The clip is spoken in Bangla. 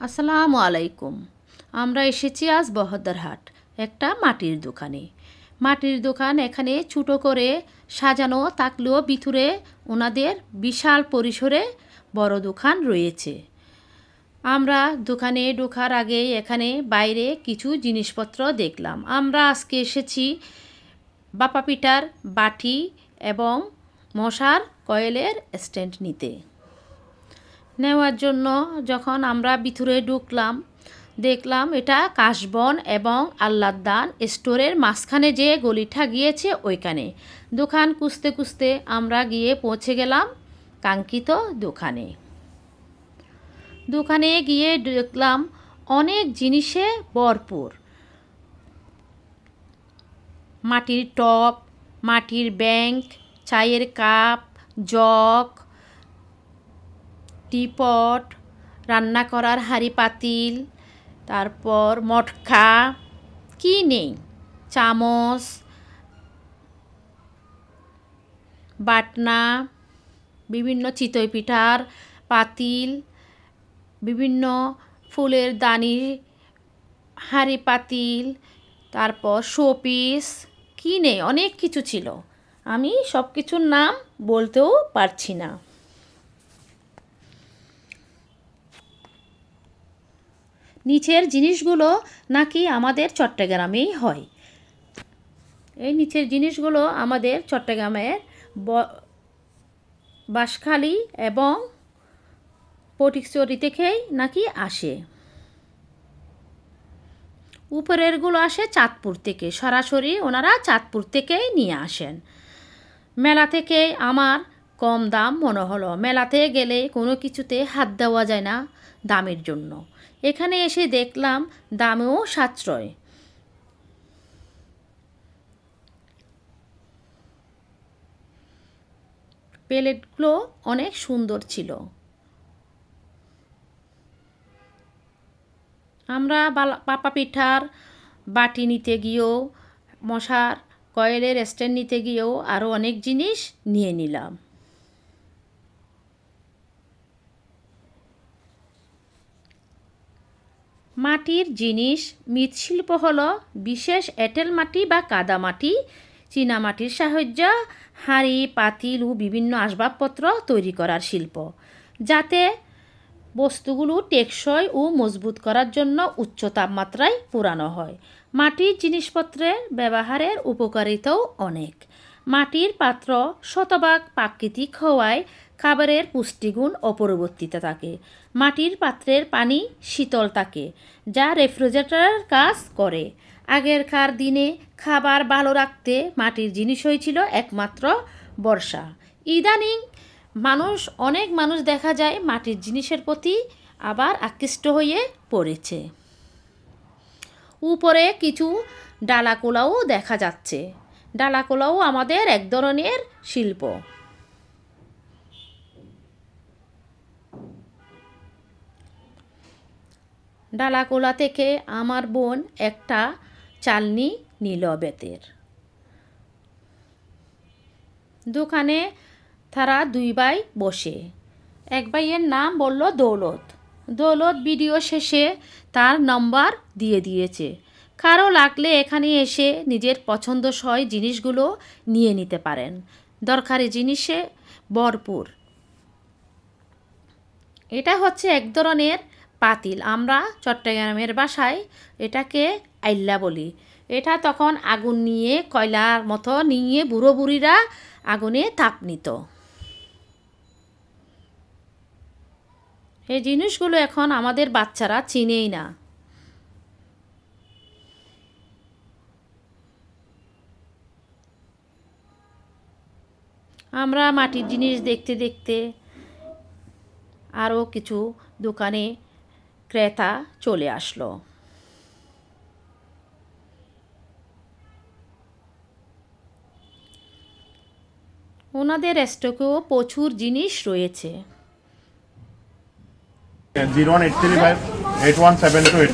আসসালামু আলাইকুম। আমরা এসেছি আজ বহদ্দারহাট, একটা মাটির দোকানে। মাটির দোকান এখানে ছোটো করে সাজানো থাকলেও ভিতরে ওনাদের বিশাল পরিসরে বড় দোকান রয়েছে। আমরা দোকানে ঢোকার আগে এখানে বাইরে কিছু জিনিসপত্র দেখলাম। আমরা আজকে এসেছি বাপা পিটার বাটি এবং মশার কয়েলের স্ট্যান্ড নিতে। নেওয়ার জন্য যখন আমরা ভিতরে ঢুকলাম, দেখলাম এটা কাশবন এবং আল্লাদান স্টোরের মাঝখানে যে গলিটা গিয়েছে ওইখানে। দোকান খুঁজতে খুঁজতে আমরা গিয়ে পৌঁছে গেলাম কাঙ্ক্ষিত দোকানে। দোকানে গিয়ে দেখলাম অনেক জিনিসে ভরপুর। মাটির টপ মাটির ব্যাংক, চায়ের কাপ, জগ টিপট রান্না করার হাঁড়ি পাতিল, তারপর মটকা, কি নেই? চামচ, বাটনা, বিভিন্ন চিতই পিঠার পাতিল, বিভিন্ন ফুলের দানি, হাঁড়ি পাতিল, তারপর শোপিস, কি নেই? অনেক কিছু ছিল। আমি সব কিছুর নাম বলতেও পারছি না। নিচের জিনিসগুলো নাকি আমাদের চট্টগ্রামেই হয়। এই নিচের জিনিসগুলো আমাদের চট্টগ্রামের বাঁশখালী এবং পটিকচরি থেকেই নাকি আসে। উপরেরগুলো আসে চাঁদপুর থেকে। সরাসরি ওনারা চাঁদপুর থেকেই নিয়ে আসেন। মেলা থেকে আমার কম দাম মনে হলো। মেলাতে গেলে কোনো কিছুতে হাত দেওয়া যায় না দামের জন্য। এখানে এসে দেখলাম দামেও সাশ্রয়। প্লেটগুলো অনেক সুন্দর ছিল। আমরা পাপা পিঠার বাটি নিতে গিয়েও, মশার কয়েলের স্ট্যান্ড নিতে গিয়েও আরও অনেক জিনিস নিয়ে নিলাম। মাটির জিনিস, মৃৎশিল্প হলো বিশেষ এঁটেল মাটি বা কাদা মাটি চীনামাটির সাহায্য, হাঁড়ি, পাতিল ও বিভিন্ন আসবাবপত্র তৈরি করার শিল্প, যাতে বস্তুগুলো টেকসই ও মজবুত করার জন্য উচ্চ তাপমাত্রায় পোড়ানো হয়। মাটির জিনিসপত্রের ব্যবহারের উপকারিতাও অনেক। মাটির পাত্র শতভাগ প্রাকৃতিক হওয়ায় খাবারের পুষ্টিগুণ অপরিবর্তিত থাকে। মাটির পাত্রের পানি শীতল থাকে, যা রেফ্রিজারেটরের কাজ করে। আগেরকার দিনে খাবার ভালো রাখতে মাটির জিনিস হয়েছিল একমাত্র বর্ষা। ইদানিং মানুষ, অনেক মানুষ দেখা যায় মাটির জিনিসের প্রতি আবার আকৃষ্ট হয়ে পড়েছে। উপরে কিছু ডালাকোলাও দেখা যাচ্ছে। ডালাকোলাও আমাদের এক ধরনের শিল্প। ডালাকোলা থেকে আমার বোন একটা চালনি নিল বেতের। দোকানে তারা দুই ভাই বসে। এক ভাইয়ের নাম বলল দৌলত। দৌলত ভিডিও শেষে তার নাম্বার দিয়ে দিয়েছে। কারও লাগলে এখানে এসে নিজের পছন্দসই জিনিসগুলো নিয়ে নিতে পারেন। দরকারি জিনিসে ভরপুর। এটা হচ্ছে এক ধরনের পাতিল। আমরা চট্টগ্রামের বাসায় এটাকে আইল্লা বলি। এটা তখন আগুন নিয়ে, কয়লার মতো নিয়ে বুড়ো বুড়িরা আগুনে তাপ নিত। এই জিনিসগুলো এখন আমাদের বাচ্চারা চিনেই না। আমরা মাটির জিনিস দেখতে দেখতে আরও কিছু দোকানে ক্রেতা চলে আসলো। ওনাদের স্টকেও প্রচুর জিনিস রয়েছে। Zero one eight three five eight one seven two eight